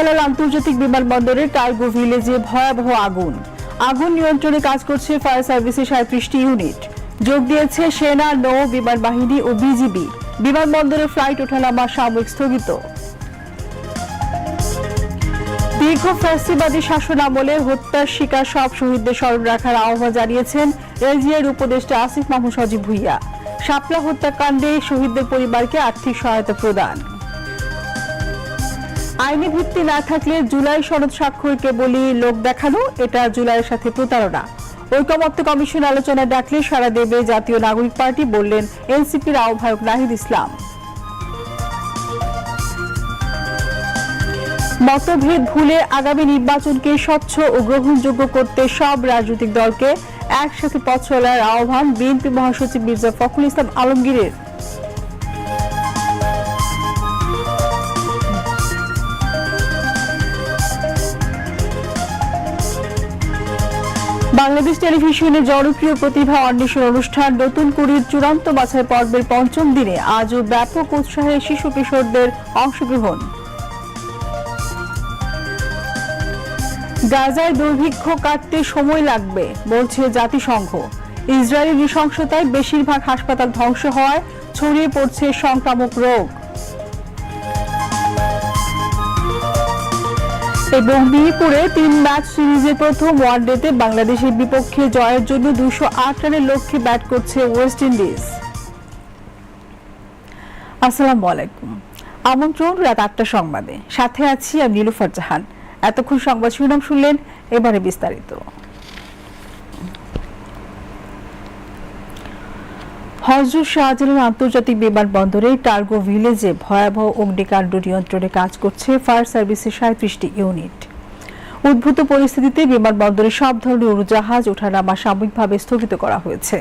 শাহজালাল আন্তর্জাতিক বিমানবন্দরের কার্গো ভিলেজে ভয়াবহ আগুন। আগুন নিয়ন্ত্রণে কাজ করছে ফায়ার সার্ভিসের সাঁত্রিশটি ইউনিট। যোগ দিয়েছে সেনা, নৌ, বিমান বাহিনী ও বিজিবি। বিমানবন্দরে ফ্লাইট ওঠানামা সাময়িক স্থগিত। দীর্ঘ ফ্যাসিবাদী শাসন আমলে হত্যার শিকার সব শহীদদের স্মরণ রাখার আহ্বান জানিয়েছেন এলজিআর উপদেষ্টা আসিফ মাহমুদ সজীব ভুইয়া। শাপলা হত্যাকাণ্ডে শহীদদের পরিবারকে আর্থিক সহায়তা প্রদান। আইনি ভিত্তি না থাকলে জুলাই সনদ স্বাক্ষরকে কেবলই লোক দেখানো, এটা জুলাইয়ের সাথে প্রতারণা। ঐকমত্য কমিশন আলোচনা ডাকলে সারা দেবে জাতীয় নাগরিক পার্টি, বললেন এনসিপির আহ্বায়ক নাহিদ ইসলাম। মতভেদ ভুলে আগামী নির্বাচনকে স্বচ্ছ ও গ্রহণযোগ্য করতে সব রাজনৈতিক দলকে একসাথে পথ চলার আহ্বান বিএনপি মহাসচিব মির্জা ফখরুল ইসলাম আলমগীরের। বাংলাদেশ টেলিভিশনের জনপ্রিয় প্রতিভা অন্বেষণ অনুষ্ঠান নতুন কুড়ির চূড়ান্ত বাছাই পর্বের পঞ্চম দিনে আজও ব্যাপক উৎসাহে শিশু কিশোরদের অংশগ্রহণ। গাজায় দুর্ভিক্ষ কাটতে সময় লাগবে, বলছে জাতিসংঘ। ইসরায়েলি নৃশংসতায় বেশিরভাগ হাসপাতাল ধ্বংস হওয়ায় ছড়িয়ে পড়ছে সংক্রামক রোগ। এবং মিরপুরে তিন ম্যাচ সিরিজের প্রথম ওয়ানডেতে বাংলাদেশের বিপক্ষে জয়ের জন্য দুশো আট রানের লক্ষ্যে ব্যাট করছে ওয়েস্ট ইন্ডিজ। আসসালামু আলাইকুম। আমন্ত্রণ রাত আটটা সংবাদে। সাথে আছি আমি নীলুফার জাহান। এতক্ষণ সংবাদ শিরোনাম শুনলেন, এবারে বিস্তারিত। হজরত শাহজালাল আন্তর্জাতিক বিমানবন্দরে টার্গো ভিলেজে ভয়াবহ অগ্নিকাণ্ড নিয়ন্ত্রণে কাজ করছে ফায়ার সার্ভিসের সাঁত্রিশটি ইউনিট। উদ্ভূত পরিস্থিতিতে বিমানবন্দরে সব ধরনের উড়োজাহাজ ওঠানামা সাময়িকভাবে স্থগিত করা হয়েছে।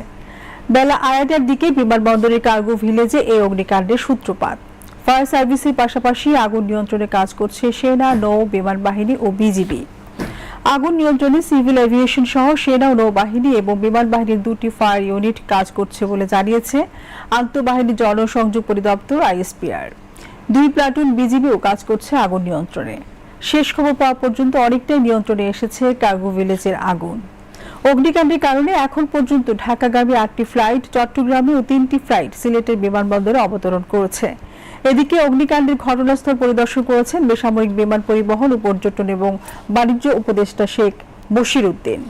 বেলা আড়াইটার দিকে বিমানবন্দরের কার্গো ভিলেজে এই অগ্নিকাণ্ডের সূত্রপাত। ফায়ার সার্ভিসের পাশাপাশি আগুন নিয়ন্ত্রণে কাজ করছে সেনা, নৌ বিমান বাহিনী ও বিজিবি। আগুন নিয়ন্ত্রণে সিভিল এভিয়েশন সহ সেনা ও নৌবাহিনী এবং বিমান বাহিনীর দুটি ফায়ার ইউনিট কাজ করছে বলে জানিয়েছে আন্তঃবাহিনী জনসংযোগ পরিদপ্তর আইএসপিআর। দুই প্লাটুন বিজিবিও কাজ করছে আগুন নিয়ন্ত্রণে। শেষ খবর পাওয়া পর্যন্ত অনেকটাই নিয়ন্ত্রণে এসেছে কার্গো ভিলেজের আগুন। অগ্নিকাণ্ডের কারণে এখন পর্যন্ত ঢাকাগামী আটটি ফ্লাইট চট্টগ্রামে ও তিনটি ফ্লাইট সিলেটের বিমানবন্দরে অবতরণ করেছে। এদিকে অগ্নিকাণ্ডের ঘটনাস্থল পরিদর্শন করেছেন বেসামরিক বিমান পরিবহন ও পর্যটন এবং বাণিজ্য উপদেষ্টা শেখ বশির উদ্দিন।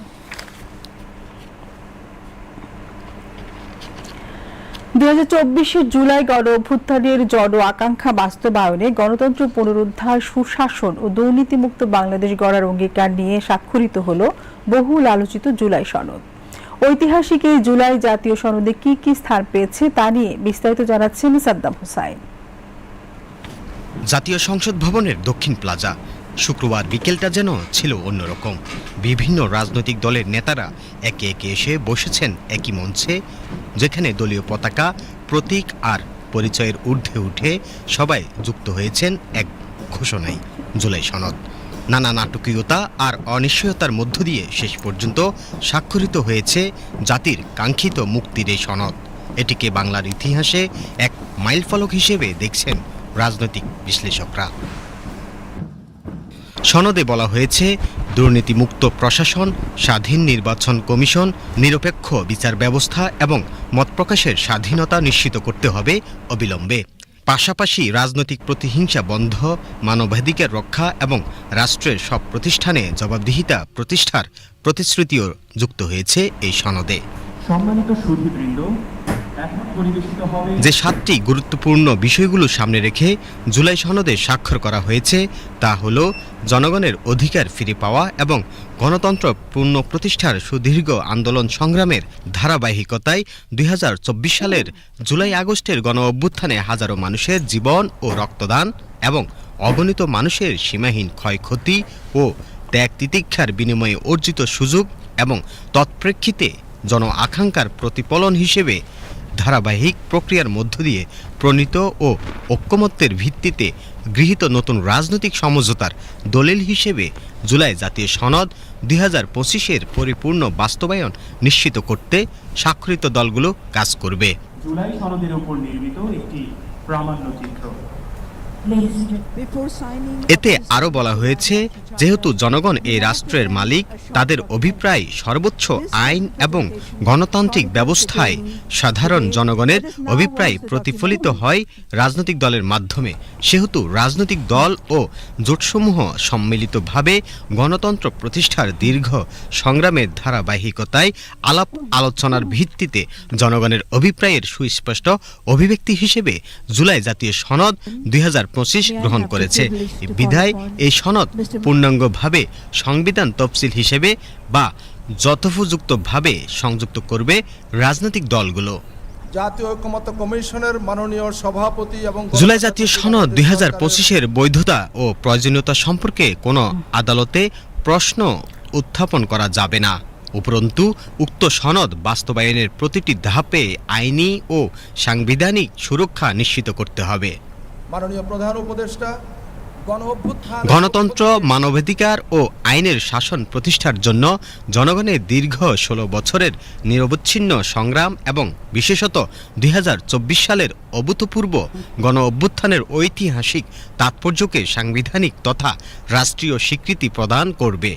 চব্বিশের জুলাই গণ অভ্যুত্থানের জন আকাঙ্ক্ষা বাস্তবায়নে গণতন্ত্র পুনরুদ্ধার, সুশাসন ও দুর্নীতিমুক্ত বাংলাদেশ গড়ার অঙ্গীকার নিয়ে স্বাক্ষরিত হল বহুল আলোচিত জুলাই সনদ। ঐতিহাসিক এই জুলাই জাতীয় সনদে কি কি স্থান পেয়েছে তা নিয়ে বিস্তারিত জানাচ্ছেন সাদ্দাম হোসাইন। জাতীয় সংসদ ভবনের দক্ষিণ প্লাজা। শুক্রবার বিকেলটা যেন ছিল অন্যরকম। বিভিন্ন রাজনৈতিক দলের নেতারা একে একে এসে বসেছেন একই মঞ্চে, যেখানে দলীয় পতাকা, প্রতীক আর পরিচয়ের ঊর্ধ্বে উঠে সবাই যুক্ত হয়েছেন এক ঘোষণায় জুলাই সনদ। নানা নাটকীয়তা আর অনিশ্চয়তার মধ্য দিয়ে শেষ পর্যন্ত স্বাক্ষরিত হয়েছে জাতির কাঙ্ক্ষিত মুক্তির এই সনদ। এটিকে বাংলার ইতিহাসে এক মাইলফলক হিসেবে দেখছেন রাজনৈতিক বিশ্লেষকরা। সনদে বলা হয়েছে, দুর্নীতিমুক্ত প্রশাসন, স্বাধীন নির্বাচন কমিশন, নিরপেক্ষ বিচার ব্যবস্থা এবং মত প্রকাশের স্বাধীনতা নিশ্চিত করতে হবে অবিলম্বে। পাশাপাশি রাজনৈতিক প্রতিহিংসা বন্ধ, মানবাধিকার রক্ষা এবং রাষ্ট্রের সব প্রতিষ্ঠানে জবাবদিহিতা প্রতিষ্ঠার প্রতিশ্রুতিও যুক্ত হয়েছে এই সনদে। সম্মানিত সুধীবৃন্দ যে সাতটি গুরুত্বপূর্ণ বিষয়গুলো সামনে রেখে জুলাই সনদে স্বাক্ষর করা হয়েছে, তা হল জনগণের অধিকার ফিরে পাওয়া এবং গণতন্ত্র পূর্ণ প্রতিষ্ঠার সুদীর্ঘ আন্দোলন সংগ্রামের ধারাবাহিকতায় দুই হাজার চব্বিশ সালের জুলাই আগস্টের গণ অভ্যুত্থানে হাজারো মানুষের জীবন ও রক্তদান এবং অগণিত মানুষের সীমাহীন ক্ষয়ক্ষতি ও ত্যাগ তিতিক্ষার বিনিময়ে অর্জিত সুযোগ এবং তৎপ্রেক্ষিতে জন আকাঙ্ক্ষার প্রতিফলন হিসেবে ধারাবাহিক প্রক্রিয়ার মধ্য দিয়ে প্রণীত ও ঐক্যমত্যের ভিত্তিতে গৃহীত নতুন রাজনৈতিক সমঝোতার দলিল হিসেবে জুলাই জাতীয় সনদ দুই হাজার পঁচিশের পরিপূর্ণ বাস্তবায়ন নিশ্চিত করতে স্বাক্ষরিত দলগুলো কাজ করবে। জুলাই সনদের উপর নির্মিত একটি প্রামাণ্য চিত্র। এতে আরও বলা হয়েছে যেহেতু জনগণ এই রাষ্ট্রের মালিক, তাদের অভিপ্রায় সর্বোচ্চ আইন এবং গণতান্ত্রিক ব্যবস্থায় সাধারণ জনগণের অভিপ্রায় প্রতিফলিত হয় রাজনৈতিক দলের মাধ্যমে। সেহেতু রাজনৈতিক দল ও জোটসমূহ সম্মিলিতভাবে গণতন্ত্র প্রতিষ্ঠার দীর্ঘ সংগ্রামের ধারাবাহিকতায় আলাপ আলোচনার ভিত্তিতে জনগণের অভিপ্রায়ের সুস্পষ্ট অভিব্যক্তি হিসেবে জুলাই জাতীয় সনদ দুই হাজার পঁচিশ গ্রহণ করেছে। বিধায় এই সনদ পূর্ণাঙ্গভাবে সংবিধান তফসিল হিসেবে বা যথোপযুক্তভাবে সংযুক্ত করবে রাজনৈতিক দলগুলো। জাতীয় ঐক্যমত্য কমিশনের মাননীয় সভাপতি এবং জুলাই জাতীয় সনদ দুই হাজার পঁচিশের বৈধতা ও প্রয়োজনীয়তা সম্পর্কে কোনো আদালতে প্রশ্ন উত্থাপন করা যাবে না। উপরন্তু উক্ত সনদ বাস্তবায়নের প্রতিটি ধাপে আইনি ও সাংবিধানিক সুরক্ষা নিশ্চিত করতে হবে। মাননীয় প্রধান উপদেষ্টা গণতন্ত্র মানবাধিকার ও আইনের শাসন প্রতিষ্ঠার জন্য জনগণের দীর্ঘ ষোলো বছরের নিরবচ্ছিন্ন সংগ্রাম এবং বিশেষত দুই হাজার চব্বিশ সালের অভূতপূর্ব গণ অভ্যুত্থানের ঐতিহাসিক তাৎপর্যকে সাংবিধানিক তথা রাষ্ট্রীয় স্বীকৃতি প্রদান করবে।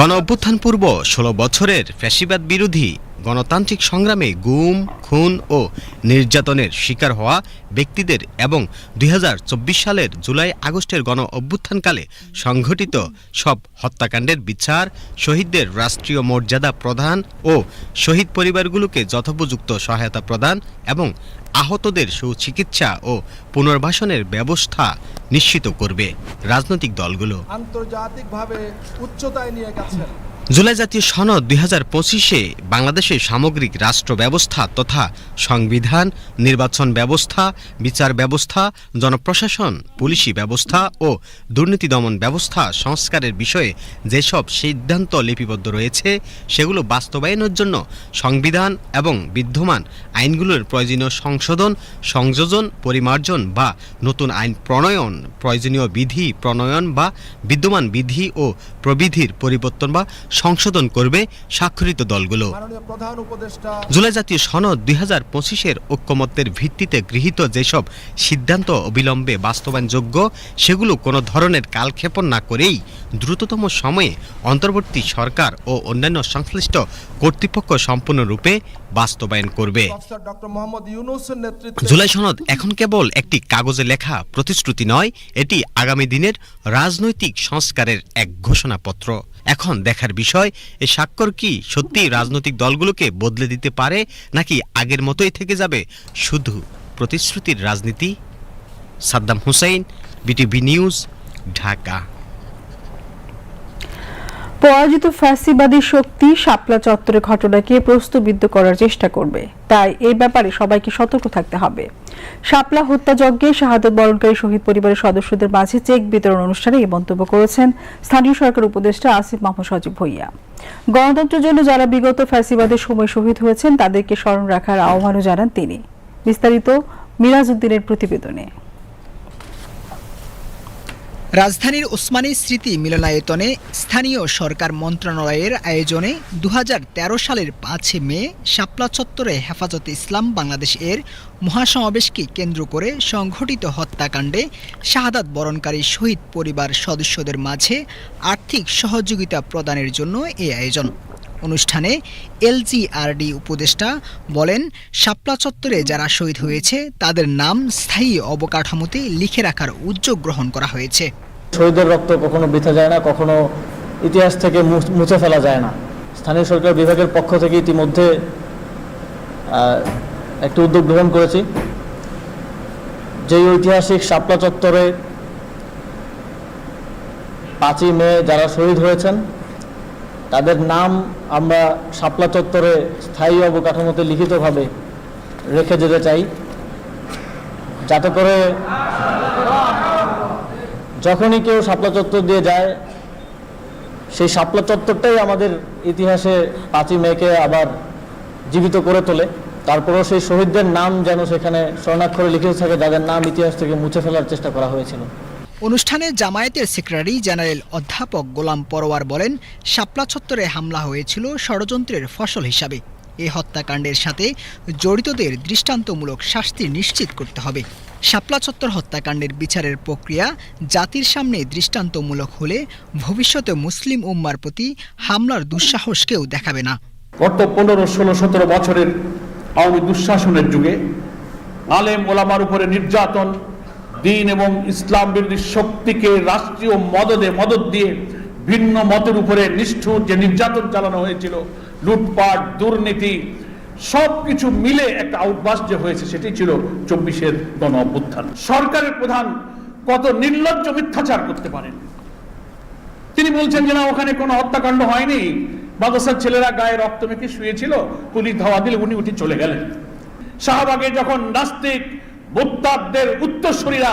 গণ অভ্যুত্থান পূর্ব ষোলো বছরের ফ্যাসিবাদ বিরোধী গণতান্ত্রিক সংগ্রামে গুম, খুন ও নির্যাতনের শিকার হওয়া ব্যক্তিদের এবং দুই হাজার চব্বিশ সালের জুলাই আগস্টের গণ অভ্যুত্থানকালে সংঘটিত সব হত্যাকাণ্ডের বিচার, শহীদদের রাষ্ট্রীয় মর্যাদা প্রদান ও শহীদ পরিবারগুলোকে যথোপযুক্ত সহায়তা প্রদান এবং আহতদের সুচিকিৎসা ও পুনর্বাসনের ব্যবস্থা নিশ্চিত করবে রাজনৈতিক দলগুলো। আন্তর্জাতিকভাবে উচ্চতায় নিয়ে গেছেন। জুলাই জাতীয় সনদ দুই হাজার পঁচিশে বাংলাদেশের সামগ্রিক রাষ্ট্র ব্যবস্থা তথা সংবিধান, নির্বাচন ব্যবস্থা, বিচার ব্যবস্থা, জনপ্রশাসন, পুলিশি ব্যবস্থা ও দুর্নীতি দমন ব্যবস্থা সংস্কারের বিষয়ে যেসব সিদ্ধান্ত লিপিবদ্ধ রয়েছে, সেগুলো বাস্তবায়নের জন্য সংবিধান এবং বিদ্যমান আইনগুলোর প্রয়োজনীয় সংশোধন, সংযোজন, পরিমার্জন বা নতুন আইন প্রণয়ন, প্রয়োজনীয় বিধি প্রণয়ন বা বিদ্যমান বিধি ও প্রবিধির পরিবর্তন বা সংশোধন করবে স্বাক্ষরিত দলগুলো। জুলাই জাতীয় সনদ দুই হাজার পঁচিশের ঐক্যমত্যের ভিত্তিতে গৃহীত যেসব সিদ্ধান্ত অবিলম্বে বাস্তবায়নযোগ্য সেগুলো কোনো ধরনের কালক্ষেপণ না করেই দ্রুততম সময়ে অন্তর্বর্তী সরকার ও অন্যান্য সংশ্লিষ্ট কর্তৃপক্ষ সম্পূর্ণরূপে বাস্তবায়ন করবে। জুলাই সনদ এখন কেবল একটি কাগজে লেখা প্রতিশ্রুতি নয় এটি আগামী দিনের রাজনৈতিক সংস্কারের এক ঘোষণাপত্র। এখন দেখার বিষয়, এ স্বাক্ষর কি? সত্যি রাজনৈতিক দলগুলোকে বদলে দিতে পারে নাকি আগের মতোই থেকে যাবে? শুধু প্রতিশ্রুতির রাজনীতি? Saddam Hussain, BTV news, Dhaka. পরাজিত ফ্যাসিবাদী শক্তি শাপলা চত্বরে ঘটনাকে প্রশ্নবিদ্ধ করার চেষ্টা করবে। তাই এই ব্যাপারে সবাইকে সতর্ক থাকতে হবে। শাপলা হত্যাযজ্ঞে শাহাদত বরণকারী শহীদ পরিবারের সদস্যদের মাঝে চেক বিতরণ অনুষ্ঠানে এই মন্তব্য করেছেন স্থানীয় সরকার উপদেষ্টা আসিফ মাহমুদ সজীব ভুইয়া। গণতন্ত্রের জন্য যারা বিগত ফ্যাসিবাদের সময় শহীদ হয়েছেন, তাদেরকে স্মরণ রাখার আহ্বানও জানান তিনি। বিস্তারিত মিরাজ উদ্দিনের প্রতিবেদনে। রাজধানীর ওসমানী স্মৃতি মিলনায়তনে স্থানীয় সরকার মন্ত্রণালয়ের আয়োজনে দু হাজার তেরো সালের পাঁচে মে শাপলা চত্বরে হেফাজতে ইসলাম বাংলাদেশ এর মহাসমাবেশকে কেন্দ্র করে সংঘটিত হত্যাকাণ্ডে শাহাদাত বরণকারী শহীদ পরিবার সদস্যদের মাঝে আর্থিক সহযোগিতা প্রদানের জন্য এই আয়োজন। অনুষ্ঠানে এলজিআরডি উপদেষ্টা বলেন, শাপলা চত্বরে যারা শহীদ হয়েছে, তাদের নাম স্থায়ী অবকাঠামোতে লিখে রাখার উদ্যোগ গ্রহণ করা হয়েছে। শহীদের রক্ত কখনো বৃথা যায় না, কখনো ইতিহাস থেকে মুছে ফেলা যায় না। স্থানীয় সরকার বিভাগের পক্ষ থেকে ইতিমধ্যে একটি উদ্যোগ গ্রহণ করেছি। যেই ঐতিহাসিক শাপলা চত্বরে পাঁচই মে যারা শহীদ হয়েছেন তাদের নাম আমরা শাপলা চত্বরে স্থায়ী অবকাঠামোতে লিখিতভাবে রেখে যেতে চাই। যাতে করে যখনই কেউ শাপলা চত্বর দিয়ে যায়, সেই শাপলা চত্বরটাই আমাদের ইতিহাসে পাঁচই মেয়েকে আবার জীবিত করে তোলে। তারপরেও সেই শহীদদের নাম যেন সেখানে স্বর্ণাক্ষরে লিখে থাকে, যাদের নাম ইতিহাস থেকে মুছে ফেলার চেষ্টা করা হয়েছিল। অনুষ্ঠানে জামায়াতের সেক্রেটারি জেনারেল অধ্যাপক গোলাম পরোয়ার বলেন, শাপলা চত্বরে হামলা হয়েছিল ষড়যন্ত্রের ফসল হিসাবে। এই হত্যাকাণ্ডের সাথে জড়িতদের দৃষ্টান্তমূলক শাস্তি নিশ্চিত করতে হবে। শাপলা চত্বর হত্যাকাণ্ডের বিচারের প্রক্রিয়া জাতির সামনে দৃষ্টান্তমূলক হলে ভবিষ্যতে মুসলিম উম্মার প্রতি হামলার দুঃসাহস কেউ দেখাবে না। গত পনেরো, ষোলো, সতেরো বছরের আওয়ামী দুঃশাসনের যুগে আলেম ওলামার উপরে নির্যাতন দিন এবং ইসলাম বিরোধী শক্তিকে রাষ্ট্রীয় মদদে মদত দিয়ে ভিন্ন মতের উপরে নিষ্ঠুর যে নির্যাতন চালানো হয়েছিল, লুটপাট, দুর্নীতি সব কিছু মিলে একটা আউটবাস যে হয়েছে সেটি ছিল চব্বিশের গণ অভ্যুত্থান সরকারের প্রধান কত নির্লজ্জ মিথ্যাচার করতে পারেন? তিনি বলছেন যে না, ওখানে কোনো হত্যাকাণ্ড হয়নি। মাদ্রাসার ছেলেরা গায়ে রক্ত মেখে শুয়েছিল, পুলিশ ধাওয়া দিলে উনি উঠে চলে গেলেন। শাহবাগে যখন নাস্তিক মোত্তাবদের উত্তরসূরিরা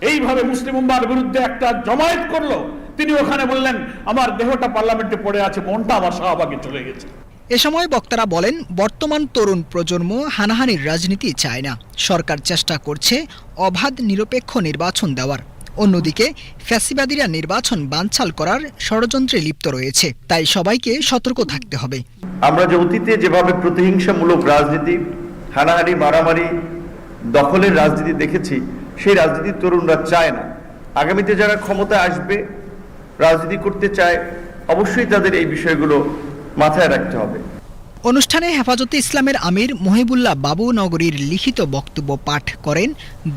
এইভাবে মুসলিম উম্মার বিরুদ্ধে একটা জমায়েত করল। তিনি ওখানে বললেন আমার দেহটা পার্লামেন্টে পড়ে আছে মনটা আমার শাহবাগে চলে গেছে। এ সময় বক্তারা বলেন বর্তমান তরুণ প্রজন্ম হানাহানির রাজনীতি চায় না। সরকার চেষ্টা করছে অবাধ নিরপেক্ষ নির্বাচন দেওয়ার। অন্যদিকে ফ্যাসিবাদীরা নির্বাচন বানচাল করার ষড়যন্ত্রে লিপ্ত রয়েছে। তাই সবাইকে সতর্ক থাকতে হবে। আমরা যে অতীতে যেভাবে প্রতিহিংসামূলক রাজনীতি হানাহানি মারামারি দখলের রাজনীতি দেখেছি, সেই রাজনীতি তরুণরা চায় না। আগামীতে যারা ক্ষমতায় আসবে, রাজনীতি করতে চায়, অবশ্যই তাদের এই বিষয়গুলো মাথায় রাখতে হবে। অনুষ্ঠানে হেফাজতে ইসলামের আমির মহিবুল্লাহ বাবু নগরীর লিখিত বক্তব্য পাঠ করেন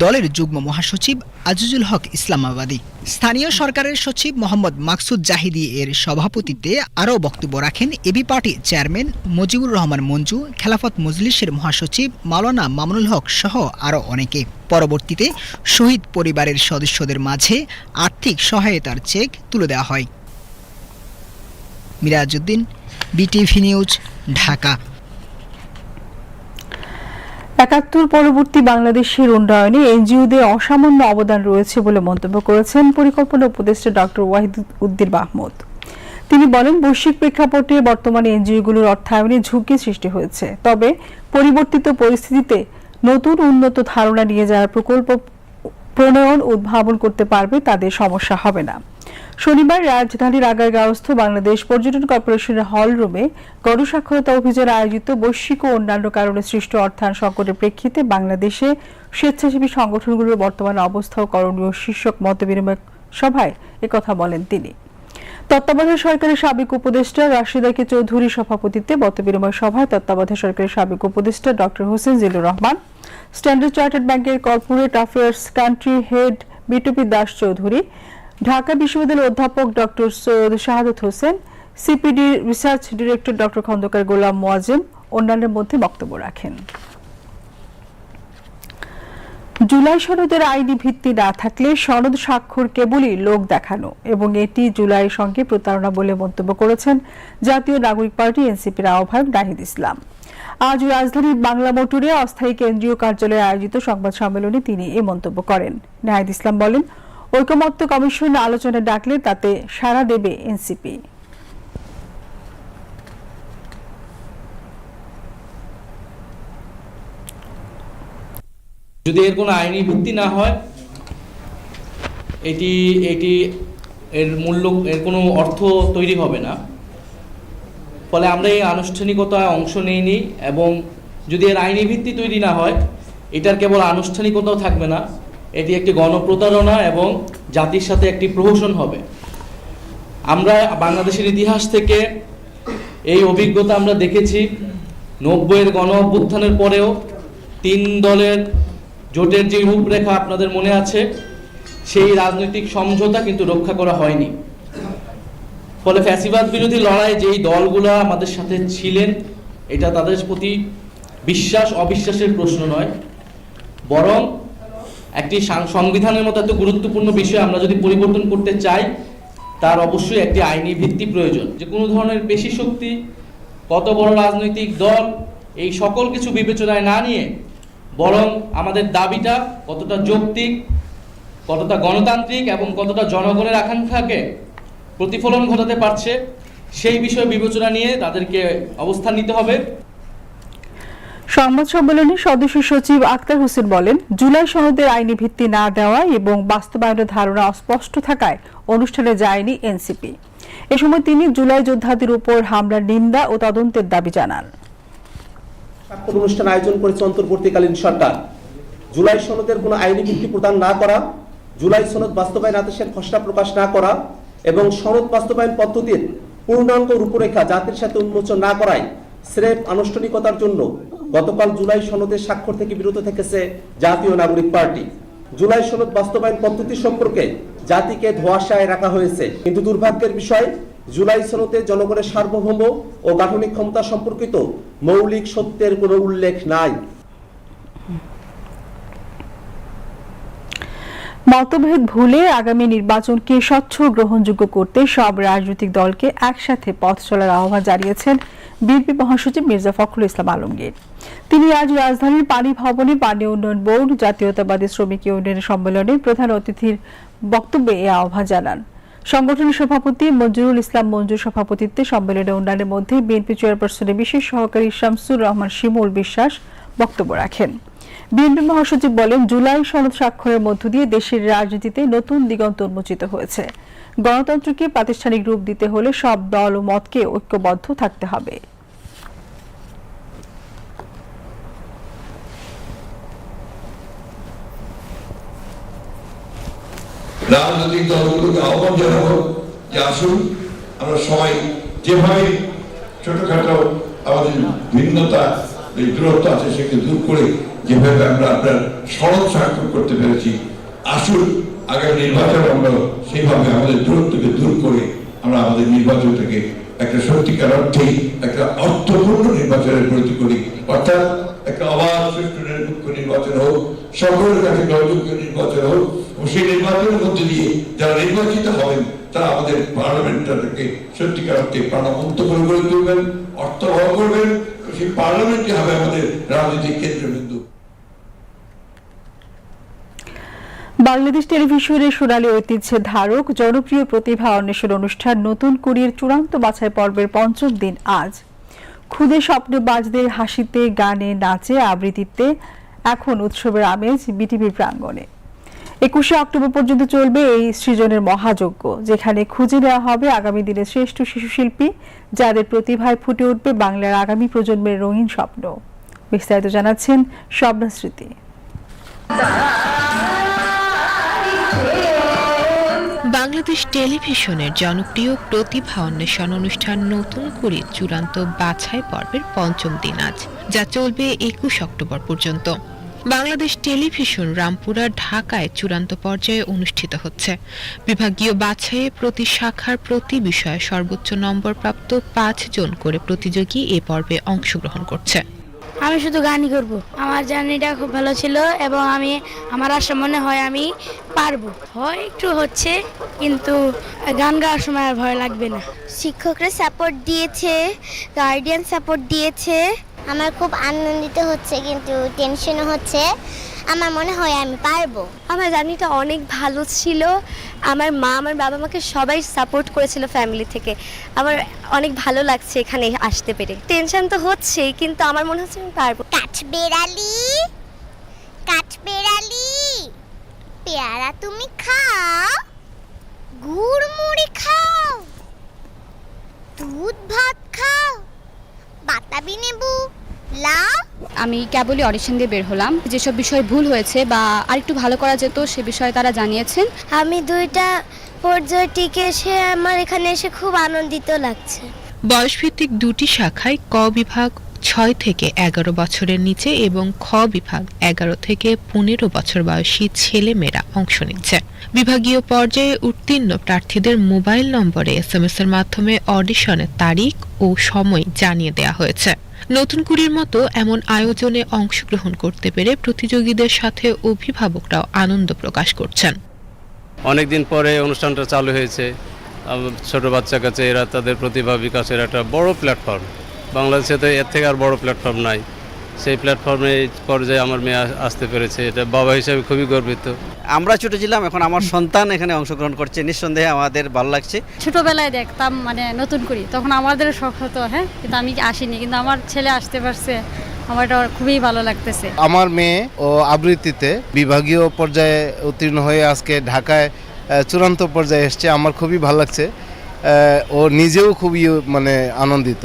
দলের যুগ্ম মহাসচিব আজিজুল হক ইসলামাবাদী। স্থানীয় সরকারের সচিব মোহাম্মদ মাকসুদ জাহিদি এর সভাপতিত্বে আরও বক্তব্য রাখেন AB party chairman Mujibur Rahman Manju, খেলাফত মজলিসের মহাসচিব মাওলানা মামুনুল হক সহ আরও অনেকে। পরবর্তীতে শহীদ পরিবারের সদস্যদের মাঝে আর্থিক সহায়তার চেক তুলে দেওয়া হয়। Mirajuddin BTV news, Dhaka. একাত্তর পরবর্তী বাংলাদেশের উন্নয়নে এনজিওদের অসামান্য অবদান রয়েছে বলে মন্তব্য করেছেন পরিকল্পনা উপদেষ্টা ডক্টর ওয়াহিদ উদ্দিন মাহমুদ। তিনি বলেন, বৈশ্বিক প্রেক্ষাপটে বর্তমানে এনজিওগুলোর অর্থায়নে ঝুঁকি সৃষ্টি হয়েছে। তবে পরিবর্তিত পরিস্থিতিতে নতুন উন্নত ধারণা নিয়ে যারা প্রকল্প প্রণয়ন, উদ্ভাবন করতে পারবে তাদের সমস্যা হবে না। শনিবার রাজধানীর আগারগাঁওস্থ বাংলাদেশ পর্যটন কর্পোরেশনের হল রুমে গণসাক্ষরতা অভিযান আয়োজিত বৈশ্বিক ও অন্যান্য কারণে সৃষ্ট অর্থায়ন সংকটের প্রেক্ষিতে বাংলাদেশে স্বেচ্ছাসেবী সংগঠনগুলোর বর্তমান অবস্থা ও করণীয় শীর্ষক মতবিনিময় সভায় একথা বলেন তিনি। তত্ত্বাবধায়ক সরকারের সাবেক উপদেষ্টা রাশিদাকে চৌধুরী সভাপতিত্বে মতবিনিময় সভায় তত্ত্বাবধায়ক সরকারের সাবেক উপদেষ্টা doctor Hossain Zillur Rahman, standard chartered ব্যাংকের corporate affairs country head Bitopi Das Chowdhury Dhaka বিশ্ববিদ্যালয়ের অধ্যাপক doctor Syed Shahadat Hossain CPD research director doctor Khondaker Golam Moazzem অন্যান্যের মধ্যে বক্তব্য রাখেন। জুলাই সনদের আইনি ভিত্তি না থাকলে সনদ স্বাক্ষর কেবলই লোক দেখানো এবং এটি জুলাই সঙ্গে প্রতারণা বলে মন্তব্য করেছেন জাতীয় নাগরিক পার্টি এনসিপির আহ্বায়ক নাহিদ ইসলাম। আজ রাজধানীর বাংলা মোটরে অস্থায়ী কেন্দ্রীয় কার্যালয়ে আয়োজিত সংবাদ সম্মেলনে তিনি এ মন্তব্য করেন। নাহিদ ইসলাম বলেন ঐকমত্য কমিশন আলোচনা ডাকলে তাতে সাড়া দেবে এনসিপি। যদি এর কোনো আইনি ভিত্তি না হয়, এটি এটি এর মূল্য, এর কোনো অর্থ তৈরি হবে না। ফলে আমরা এই আনুষ্ঠানিকতায় অংশ নেইনি এবং যদি এর আইনি ভিত্তি তৈরি না হয়, এটার কেবল আনুষ্ঠানিকতাও থাকবে না। এটি একটি গণপ্রতারণা এবং জাতির সাথে একটি প্রহসন হবে। আমরা বাংলাদেশের ইতিহাস থেকে এই অভিজ্ঞতা আমরা দেখেছি। নব্বইয়ের গণ অভ্যুত্থানের পরেও তিন দলের জোটের যে রূপরেখা আপনাদের মনে আছে, সেই রাজনৈতিক সমঝোতা কিন্তু রক্ষা করা হয়নি। ফলে ফ্যাসিবাদ বিরোধী লড়াই যেই দলগুলো আমাদের সাথে ছিলেন, এটা তাদের প্রতি বিশ্বাস, অবিশ্বাসের প্রশ্ন নয়। বরং একটি সংবিধানের মতো এত গুরুত্বপূর্ণ বিষয় আমরা যদি পরিবর্তন করতে চাই, তার অবশ্যই একটি আইনি ভিত্তি প্রয়োজন। যে কোনো ধরনের পেশি শক্তি, কত বড় রাজনৈতিক দল, এই সকল কিছু বিবেচনায় না নিয়ে বরং আমাদের দাবিটা কতটা যৌক্তিক, কতটা গণতান্ত্রিক এবং কতটা জনগণের আকাঙ্ক্ষাকে প্রতিফলন ঘটাতে পারছে, সেই বিষয়ে বিবেচনা নিয়ে তাদেরকে অবস্থান নিতে হবে। সংবাদ সম্মেলনে সদস্য সচিব আক্তার হোসেন বলেন, জুলাই সনদের আইনি ভিত্তি না দেওয়া এবং বাস্তবায়নের ধারণা অস্পষ্ট থাকায় অনুষ্ঠানে যায়নি এনসিপি। এ সময় তিনি জুলাই যোদ্ধাদের উপর হামলার নিন্দা ও তদন্তের দাবি জানান। অনুষ্ঠান আয়োজন করেছে অন্তর্বর্তীকালীন সরকার। জুলাই সনদের কোনো আইনি ভিত্তি প্রদান না করা, জুলাই সনদ বাস্তবায়ন আদেশের খসড়া প্রকাশ না করা এবং সনদ বাস্তবায়ন পদ্ধতির পূর্ণাঙ্গ রূপরেখা জাতির সাথে উন্মোচন না করায় স্রেফ আনুষ্ঠানিকতার জন্য গতকাল জুলাই সনদের স্বাক্ষর থেকে বিরত থেকেছে জাতীয় নাগরিক পার্টি। জুলাই সনদ বাস্তবায়ন পদ্ধতি সম্পর্কে জাতিকে ধোয়াশায় রাখা হয়েছে। কিন্তু দুর্ভাগ্যের বিষয়, জুলাই সনদে জনগণের সার্বভৌম ও গাঠনিক ক্ষমতা সম্পর্কিত মৌলিক সত্যের কোনো উল্লেখ নাই। মতভেদ ভুলে আগামী নির্বাচনকে স্বচ্ছ গ্রহণযোগ্য করতে সব রাজনৈতিক দলকে একসাথে পথ চলার আহ্বান জানিয়েছেন বিএনপি মহাসচিব মির্জা ফখরুল ইসলাম আলমগীর। তিনি আজ রাজধানীর পানি ভবনে পানি উন্নয়ন বোর্ড, জাতীয়তাবাদী শ্রমিক ইউনিয়নের সম্মেলনে প্রধান অতিথির বক্তব্যে এ আহ্বান জানান। সংগঠনের সভাপতি মঞ্জুরুল ইসলাম মঞ্জুর সভাপতিত্বে সম্মেলনে অন্যান্যের মধ্যে বিএনপি চেয়ারপারসনের বিশেষ সহকারী শামসুর রহমান শিমুল বিশ্বাস বক্তব্য রাখেন। বিএনপি মহাসচিব বলেন, জুলাই সনদ স্বাক্ষরের মধ্য দিয়ে দেশের রাজনীতিতে নতুন দিগন্ত উন্মোচিত হয়েছে। গণতন্ত্রকে প্রাতিষ্ঠানিক রূপ দিতে হলে সব দল ও মতকে ঐক্যবদ্ধ থাকতে হবে। রাজনৈতিক দলগুলোকে আহ্বান জানাব যে আসুন, আমরা সবাই যেভাবে ছোটখাটো আমাদের ভিন্নতা দূরত্ব আছে সেকে দূর করে যেভাবে আমরা আপনার সড়ক স্বাক্ষর করতে পেরেছি, আসুন, আগামী নির্বাচন আমরা সেইভাবে আমাদের দূরত্বকে দূর করে আমরা আমাদের নির্বাচনটাকে একটা সত্যিকার অর্থেই একটা অর্থপূর্ণ নির্বাচনের প্রতি করি। অর্থাৎ একটা অবাধ সুষ্ঠু নির্বাচন হোক, সকলের কাছে নির্বাচন হোক সেই নির্বাচনের মধ্যে দিয়ে যারা নির্বাচিত হবেন, তারা আমাদের পার্লামেন্টটাকে সত্যিকার অর্থে প্রাণবন্ত করে গড়ে তুলবেন, অর্থবহ করবেন। সেই পার্লামেন্টই হবে আমাদের রাজনৈতিক কেন্দ্রবিন্দু। বাংলাদেশ টেলিভিশনের সোনালী ঐতিহ্যের ধারক, জনপ্রিয় প্রতিভা অন্বেষণ অনুষ্ঠান, নতুন কুড়ির চূড়ান্ত বাছাই পর্বের পঞ্চম দিন আজ। খুদে স্বপ্নবাজদের হাসিতে, গানে, নাচে, আবৃত্তিতে, এখন উৎসবের আমেজ বিটিভি প্রাঙ্গণে। একুশে অক্টোবর পর্যন্ত চলবে এই সৃজনের মহাযজ্ঞ, যেখানে খুঁজে নেওয়া হবে আগামী দিনের শ্রেষ্ঠ শিশুশিল্পী, যাদের প্রতিভায় ফুটে উঠবে বাংলার আগামী প্রজন্মের রঙিন স্বপ্ন। বিস্তারিত জানাচ্ছেন স্বপ্ন স্মৃতি। বাংলাদেশ টেলিভিশনের জনপ্রিয় প্রতিভা অন্বেষণ অনুষ্ঠান নতুন করে চূড়ান্ত বাছাই পর্বের পঞ্চম দিন আজ, যা চলবে একুশ অক্টোবর পর্যন্ত। বাংলাদেশ টেলিভিশন রামপুরা ঢাকায় চূড়ান্ত পর্যায়ে অনুষ্ঠিত হচ্ছে। বিভাগীয় বাছাইয়ে প্রতি শাখার প্রতি বিষয়ে সর্বোচ্চ নম্বর প্রাপ্ত পাঁচ জন করে প্রতিযোগী এ পর্বে অংশগ্রহণ করছে। আমি শুধু গানই করব। আমার জার্নিটা খুব ভালো ছিল এবং আমি আমার আশা মনে হয় আমি পারব। হয় একটু হচ্ছে কিন্তু গান গাওয়ার সময় আর ভয় লাগবে না। শিক্ষকরা সাপোর্ট দিয়েছে গার্ডিয়ান সাপোর্ট দিয়েছে। আমার খুব আনন্দিত হচ্ছে কিন্তু টেনশনও হচ্ছে। আমার মনে হয় আমি পারব। আমার জার্নিটা অনেক ভালো ছিল। আমার মা আমার বাবা মাকে সবাই সাপোর্ট করেছিল ফ্যামিলি থেকে। আমার অনেক ভালো লাগছে এখানে আসতে পেরে। টেনশন তো হচ্ছেই কিন্তু আমার মনে হচ্ছে আমি পারব। কাঠ বেড়ালি কাঠ বেড়ালি পেয়ারা তুমি খাও গুড় মুড়ি খাও দুধ ভাত খাও। বাতাবি নেবু। লাউ আমি কেবলই অডিশন দিয়ে বের হলাম। যেসব বিষয় ভুল হয়েছে বা আরেকটু ভালো করা যেত সে বিষয়ে তারা জানিয়েছেন। আমি দুইটা পর্যায়ে টিকে এসে আমার এখানে এসে খুব আনন্দিত লাগছে। বয়সভিত্তিক দুটি শাখায় ক বিভাগ ছয় থেকে এগারো বছরের নিচে এবং খ বিভাগ এগারো থেকে পনেরো বছর বয়সী ছেলে মেয়েরা অংশ নিচ্ছে। বিভাগীয় পর্যায়ে উত্তীর্ণ প্রার্থীদের মোবাইল নম্বরে এস এর মাধ্যমে অডিশনের তারিখ ও সময় জানিয়ে দেওয়া হয়েছে। নতুন কুড়ির মতো এমন আয়োজনে অংশগ্রহণ করতে পেরে প্রতিযোগীদের সাথে অভিভাবকরাও আনন্দ প্রকাশ করছেন। অনেকদিন পরে অনুষ্ঠানটা চালু হয়েছে। ছোট বাচ্চা কাছে এরা তাদের প্রতিভা বিকাশের একটা বড় প্ল্যাটফর্ম। বাংলাদেশে তো এর থেকে আর বড় প্ল্যাটফর্ম নাই। সেই প্ল্যাটফর্মে পর্যায়ে আমার মেয়ে আসতে পেরেছে। এটা বাবা হিসেবে খুবই গর্বিত। আমরা ছোট ছিলাম এখন আমার সন্তান এখানে অংশগ্রহণ করছে। নিঃসন্দেহে আমাদের ভালো লাগছে। ছোটবেলায় দেখতাম মানে নতুন করি। তখন আমাদের শখ হতো হ্যাঁ কিন্তু আমি আসিনি। কিন্তু আমার ছেলে আসতে পারছে আমার এটা খুবই ভালো লাগতেছে। আমার মেয়ে ও আবৃত্তিতে বিভাগীয় পর্যায়ে উত্তীর্ণ হয়ে আজকে ঢাকায় চূড়ান্ত পর্যায়ে এসছে। আমার খুবই ভালো লাগছে। ও নিজেও খুবই মানে আনন্দিত।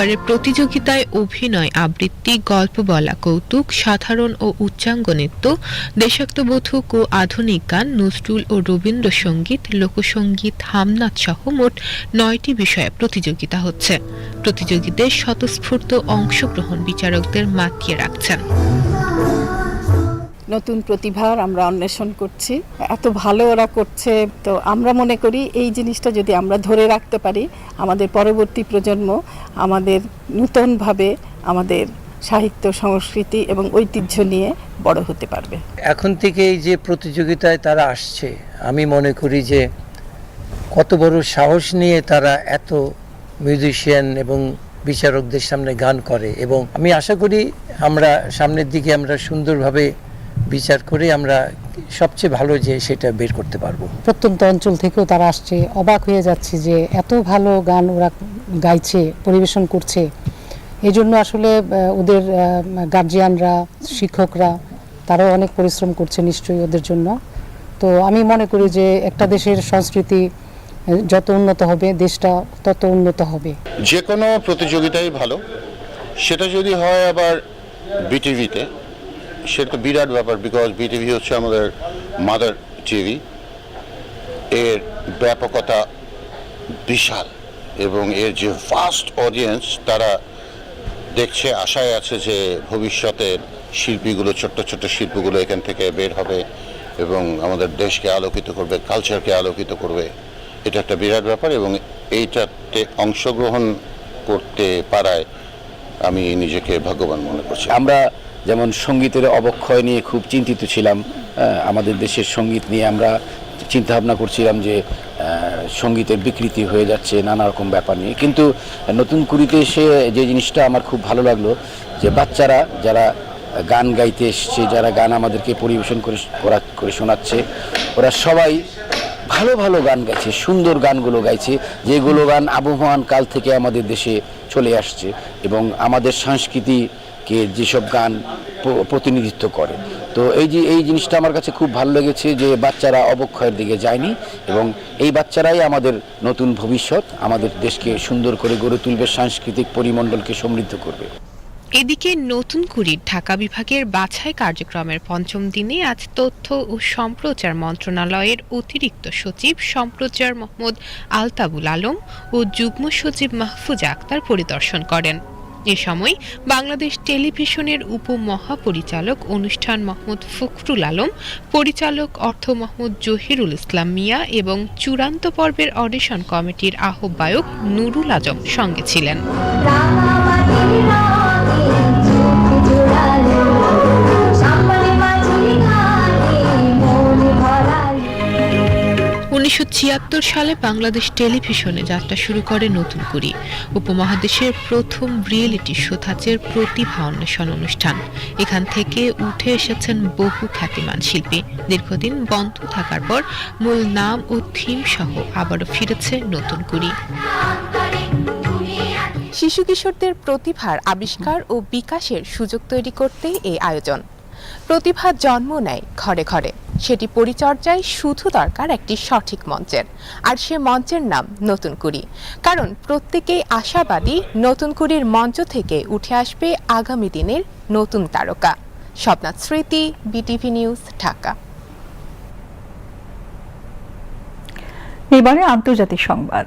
এবারের প্রতিযোগিতায় অভিনয়, আবৃত্তি, গল্প বলা, কৌতুক, সাধারণ ও উচ্চাঙ্গ নৃত্য দেশাত্মবোধক ও আধুনিক গান নজরুল ও রবীন্দ্রসঙ্গীত, লোকসঙ্গীত, হামনাথ সহ মোট নয়টি বিষয়ে প্রতিযোগিতা হচ্ছে। প্রতিযোগীদের স্বতঃস্ফূর্ত অংশগ্রহণ বিচারকদের মাতিয়ে রাখছেন। নতুন প্রতিভার আমরা অন্বেষণ করছি। এত ভালো ওরা করছে। তো আমরা মনে করি এই জিনিসটা যদি আমরা ধরে রাখতে পারি, আমাদের পরবর্তী প্রজন্ম আমাদের নূতনভাবে আমাদের সাহিত্য, সংস্কৃতি এবং ঐতিহ্য নিয়ে বড় হতে পারবে। এখন থেকে এই যে প্রতিযোগিতায় তারা আসছে, আমি মনে করি যে কত বড় সাহস নিয়ে তারা এত মিউজিশিয়ান এবং বিচারকদের সামনে গান করে। এবং আমি আশা করি আমরা সামনের দিকে আমরা সুন্দরভাবে বিচার করে আমরা সবচেয়ে ভালো যে সেটা বের করতে পারব। প্রত্যন্ত অঞ্চল থেকেও তারা আসছে। অবাক হয়ে যাচ্ছে যে এত ভালো গান ওরা গাইছে পরিবেশন করছে। এই জন্য আসলে ওদের গার্জিয়ানরা শিক্ষকরা তারাও অনেক পরিশ্রম করছে নিশ্চয়ই ওদের জন্য। তো আমি মনে করি যে একটা দেশের সংস্কৃতি যত উন্নত হবে দেশটা তত উন্নত হবে। যে কোনো প্রতিযোগিতাই ভালো। সেটা যদি হয় আবার বিটিভিতে সেটা তো বিরাট ব্যাপার বিকজ বিটিভি হচ্ছে আমাদের মাদার টিভি এর ব্যাপকতা বিশাল, এবং এর যে ফাস্ট অডিয়েন্স তারা দেখছে, আশায় আছে যে ভবিষ্যতের শিল্পীগুলো, ছোট্ট ছোট্ট শিল্পগুলো এখান থেকে বের হবে, এবং আমাদের দেশকে আলোকিত করবে কালচারকে আলোকিত করবে। এটা একটা বিরাট ব্যাপার, এবং এইটাতে অংশগ্রহণ করতে পারায় আমি নিজেকে ভাগ্যবান মনে করছি। আমরা যেমন সঙ্গীতের অবক্ষয় নিয়ে খুব চিন্তিত ছিলাম আমাদের দেশের সংগীত নিয়ে আমরা চিন্তা ভাবনা করছিলাম যে সঙ্গীতের বিকৃতি হয়ে যাচ্ছে, নানা রকম ব্যাপার নিয়ে। কিন্তু নতুন কুড়িতে এসে যে জিনিসটা আমার খুব ভালো লাগল, যে বাচ্চারা যারা গান গাইতে এসছে, যারা গান আমাদেরকে পরিবেশন করে, করা শোনাচ্ছে, ওরা সবাই ভালো ভালো গান গাইছে, সুন্দর গানগুলো গাইছে, যেগুলো গান আবহমান কাল থেকে আমাদের দেশে চলে আসছে এবং আমাদের সংস্কৃতিকে যেসব গান প্রতিনিধিত্ব করে। তো এই যে, এই জিনিসটা আমার কাছে খুব ভালো লেগেছে যে বাচ্চারা অবক্ষয়ের দিকে যায়নি এবং এই বাচ্চারাই আমাদের নতুন ভবিষ্যৎ, আমাদের দেশকে সুন্দর করে গড়ে তুলবে, সাংস্কৃতিক পরিমণ্ডলকে সমৃদ্ধ করবে। এদিকে নতুন কুড়ির ঢাকা বিভাগের বাছাই কার্যক্রমের পঞ্চম দিনে আজ তথ্য ও সম্প্রচার মন্ত্রণালয়ের অতিরিক্ত সচিব সম্প্রচার মোহাম্মদ আলতাবুল আলম ও যুগ্ম সচিব মাহফুজ আক্তার পরিদর্শন করেন। এ সময় বাংলাদেশ টেলিভিশনের উপমহাপরিচালক অনুষ্ঠান মোহাম্মদ ফখরুল আলম, পরিচালক অর্থ মোহাম্মদ জহিরুল ইসলাম মিয়া এবং চূড়ান্ত পর্বের অডিশন কমিটির আহ্বায়ক নুরুল আজম সঙ্গে ছিলেন। উনিশশো ছিয়াত্তর সালে বাংলাদেশ টেলিভিশনে যাত্রা শুরু করে নতুন কুড়ি উপমহাদেশের প্রথম রিয়েলিটি শো ধাঁচের প্রতিভা অন্বেষণ অনুষ্ঠান। এখান থেকে উঠে এসেছেন বহু খ্যাতিমান শিল্পী। দীর্ঘদিন বন্ধ থাকার পর মূল নাম ও থিম সহ আবারও ফিরেছে নতুন কুড়ি শিশু কিশোরদের প্রতিভার আবিষ্কার ও বিকাশের সুযোগ তৈরি করতে এই আয়োজন। প্রতিভা জন্ম নেয় ঘরে ঘরে। সেটি পরিচর্যায় শুধু দরকার একটি সঠিক মঞ্চের। আর সে মঞ্চের নাম নতুন কুড়ি। কারণ প্রত্যেকেই আশাবাদী নতুন কুড়ির মঞ্চ থেকে উঠে আসবে আগামী দিনের নতুন তারকা। স্বপ্নাথ স্মৃতি, বিটিভি নিউজ, ঢাকা। এবারে আন্তর্জাতিক সংবাদ।